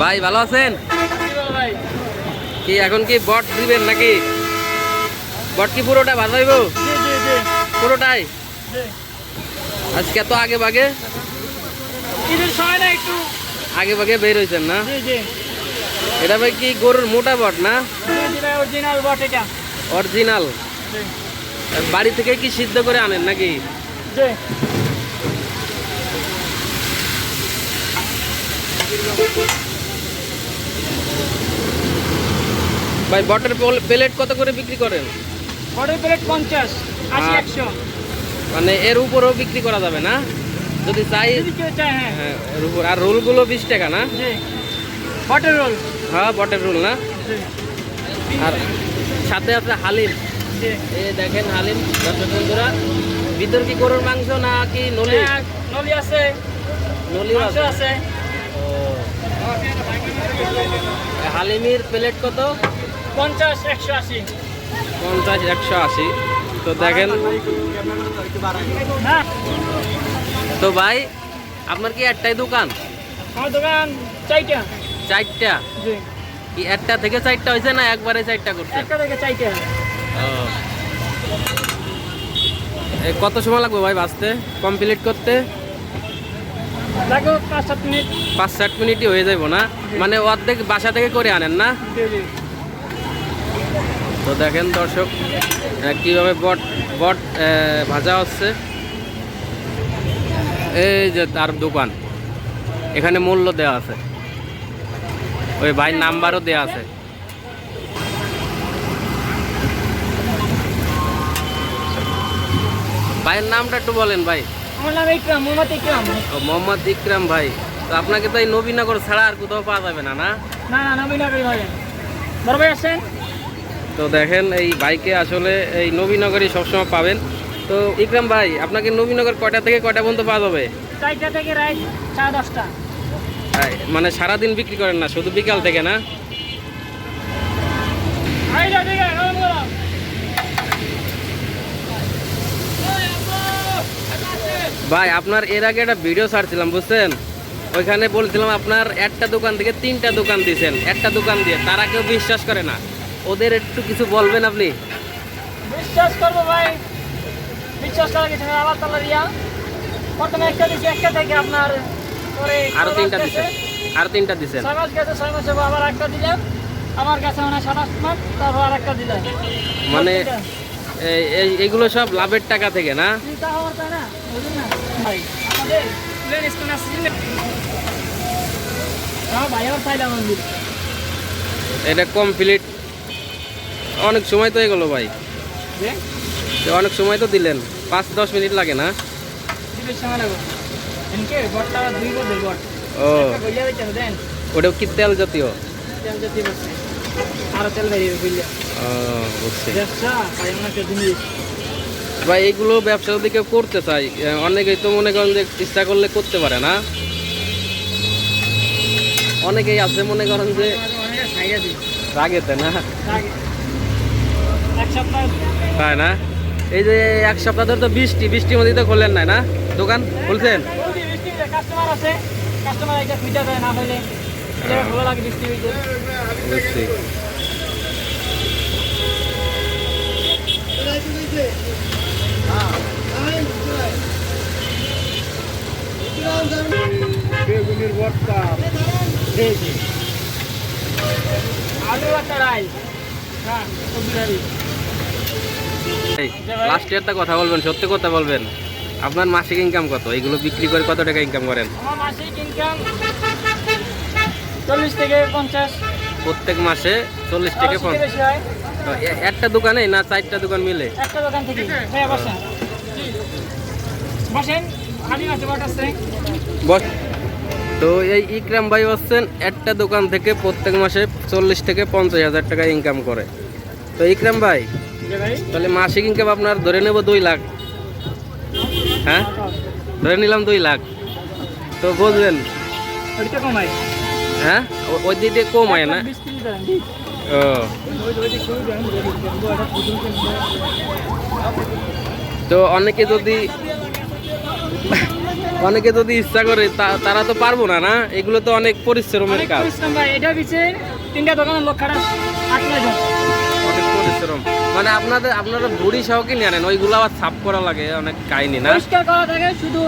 ভাই ভালো আছেন? কি এখন কি বট দিবেন নাকি? বট কি পুরোটা ভাজাইব পুরোটাই? আজকে তো আগে একটু আগে ভাগে বের হয়েছেন না? এটা ভাই কি গরুর মোটা বট না? অরিজিনাল বাড়ি থেকে কি সিদ্ধ করে আনেন নাকি? ভাই বটের প্লেট কত করে বিক্রি করেন? বটের প্লেট পঞ্চাশ আশি একশো। মানে এর উপরেও বিক্রি করা যাবে না? যদি চাই যদি কেউ চায় হ্যাঁ। হ্যাঁ, এর উপর আর রোলগুলো বিশ টাকা না? জি। বটের রোল। হ্যাঁ বটের রোল না? জি। আর সাথে আছে হালিম। এই দেখেন হালিম দর্শক বন্ধুরা ভিতর কি গরুর মাংস না কি নলি? হ্যাঁ, নলি আছে। নলি আছে। হালিমের প্লেট কত? পঞ্চাশ একশো আশি। পঞ্চাশ একশো আশি। তো দেখেন। হ্যাঁ। তো ভাই আপনার কি একটাই দোকান? আমার দোকান চাইটা চারটা? কি একটা থেকে চারটা হয়েছে না একবারে চারটা করছেন একটা থেকে। কত সময় লাগবে ভাই বাঁচতে? কমপ্লিট করতে? পাঁচ সাত ষাট মিনিটই হয়ে যাব না? মানে অর্ধেক বাসা থেকে করে আনেন না? তো দেখেন দর্শক কীভাবে বট বট ভাজা হচ্ছে। এই যে তার দোকান এখানে মূল্য দেওয়া আছে। ওই ভাই নাম্বারও দেওয়া আছে। ভাইয়ের নামটা একটু বলেন ভাই। আমার নাম ইকরাম মোহাম্মদ ইকরাম। মোহাম্মদ ইকরাম ভাই। তো আপনাকে তো এই নবীনগর ছাড়া আর কোথাও পাওয়া যাবে না না? না না নবীনগরী ভাই। বড় ভাই আসছেন তো দেখেন এই বাইকে আসলে এই নবীনগরই সবসময় পাবেন। তো ইকরাম ভাই আপনাকে নবীনগর কয়টা থেকে কয়টা পর্যন্ত পাওয়া যাবে? চারটা থেকে রাত সাড়ে দশটা। মানে সারাদিন বিক্রি করেন না শুধু বিকাল থেকে না আইডা ঠিক আছে গরম গরম ভাই আপনার এর আগে একটা ভিডিও ছাড়ছিলাম বুঝছেন? ওইখানে বলছিলাম আপনার একটা দোকান থেকে তিনটা দোকান দিয়েছেন। একটা দোকান দিয়ে তারা কেউ বিশ্বাস করে না। ওদের একটু কিছু বলবেন আপনি? বিশ্বাস করব ভাই। বিশ্বাস করা কিছু আল্লাহ তাল্লাহ রিয়া প্রথমে একটা দিচ্ছি একটা থেকে আপনার পরে আরও তিনটা দিচ্ছেন আরও তিনটা দিচ্ছেন ছয় মাস গেছে ছয় মাসে আবার একটা দিলাম আমার কাছে মানে সাতাশ মাস তারপর আর একটা দিলাম মানে এই- এই- এইগুলো সব লাভের টাকা থেকে না? এটা কমপ্লিট অনেক সময় তো এগুলো ভাই। অনেক সময় তো দিলেন। পাঁচ দশ মিনিট লাগে না? দিবের সময় লাগবে। এনকে বটটা দুই বছর বট ও। বইয়া দিতে দেন। ওটাও কি তেল জাতীয়? তেল জাতীয় আরও তেল বেরিয়ে বুঝলে। ও বুঝছি। ব্যবসা জিনিস এইগুলো ব্যবসা যদি করতে চাই। অনেকেই তো মনে করেন যে ইচ্ছা করলে করতে পারে না। অনেকেই আছে মনে করেন যে রাগেতে না? তাই না? এই যে এক সপ্তাহ ধরে তো বৃষ্টি, বৃষ্টির মধ্যে তো খোলেন নাই না? দোকান খুলছেন? বুঝছি আলু হারি লাস্টে একটা কথা বলবেন, সত্যি কথা বলবেন। আপনার মাসিক ইনকাম কত? এগুলো বিক্রি করে কত টাকা ইনকাম করেন? আমার মাসিক ইনকাম চল্লিশ থেকে পঞ্চাশ। প্রত্যেক মাসে চল্লিশ থেকে পঞ্চাশ। একটা দোকানে না চারটা দোকান মিলে? একটা দোকান থেকে। বসেন। বস তো এই ইকরাম ভাই হচ্ছেন একটা দোকান থেকে প্রত্যেক মাসে চল্লিশ থেকে পঞ্চাশ হাজার টাকা ইনকাম করে। তো ইকরাম ভাই তাহলে মাসিক ইনকাম আপনার ধরে নেব দুই লাখ। হ্যাঁ? ধরে নিলাম দুই লাখ। তো বুঝবেন কমাই। হ্যাঁ? ও- ওই দিক দিয়ে কম হয় না? ও। তো অনেকে যদি অনেকে যদি ইচ্ছা করে তারা তো পারব না না? এগুলো তো অনেক পরিশ্রমের কাজ। পরিশ্রম এটা পিছে তিনটা দোকানের লোক খারাপ অনেক পরিশ্রম। মানে আপনাদের আপনারা বুড়ি সহ কিনে আনেন ওইগুলো আবার সাফ করা লাগে অনেক কাহিনি না? পরিষ্কার করা থাকে শুধু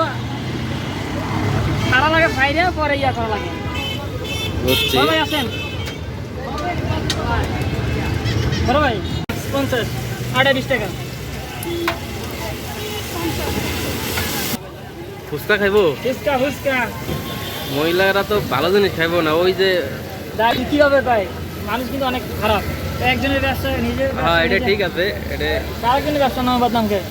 সারা লাগে বাইরে পরে ইয়া করা লাগে। বড় ভাই ভাই পঞ্চাশ টাকা। ফুচকা খাইবো? ফুচকা ফুচকা। মহিলারা তো ভালো জিনিস খাইবো না ওই যে দাঁড়ি কীভাবে পায় মানুষ কিন্তু অনেক খারাপ। একজনের ব্যবসা নিজের হ্যাঁ এটা ঠিক আছে এটা তার কিন্তু ব্যবসা নাম বদনাম খায়।